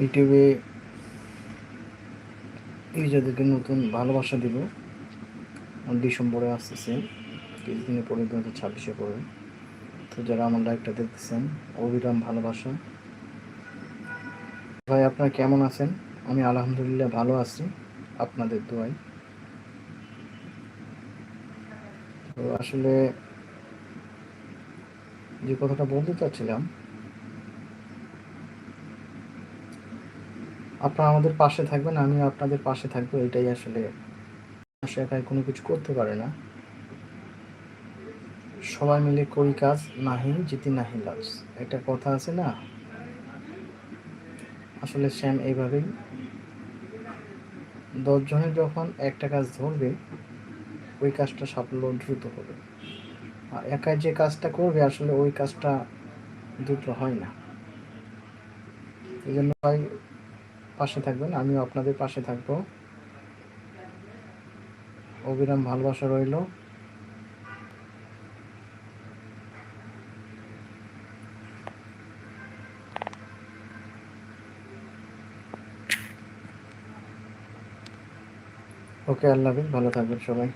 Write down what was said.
ইউটিউবে ইউজারদেরকে নতুন ভালোবাসা দিব। ডিসেম্বরে আসতেছে, কিছুদিনের পরে দু হাজার ছাব্বিশে পড়বে। তো যারা আমার লাইভটা দেখতেছেন, অবিরাম ভালোবাসা। ভাই, আপনারা কেমন আছেন? আমি আলহামদুলিল্লাহ ভালো আছি, আপনাদের দোয়াই তো আসলে যে কথাটা বলতে চাচ্ছিলাম আপনারা আমাদের পাশে থাকবেন আমি আপনাদের পাশে থাকব, এটাই আসলে মানুষ একাই কোনো কিছু করতে পারে না। সবাই মিলে করি কাজ নাহি জিতি নাহি লাজ একটা কথা আছে না? আসলে শ্যাম এইভাবেই। দশজনে যখন একটা কাজ ধরবে, ওই কাজটা সাফল্য দ্রুত হবে। আর একাই যে কাজটা করবে, আসলে ওই কাজটা দ্রুত হয় না। এই জন্য পাশে থাকবেন, আমিও আপনাদের পাশে থাকব। অবিরাম ভালোবাসা রইল। ওকে, আল্লাহ হাফিজ, ভালো থাকবেন সবাই।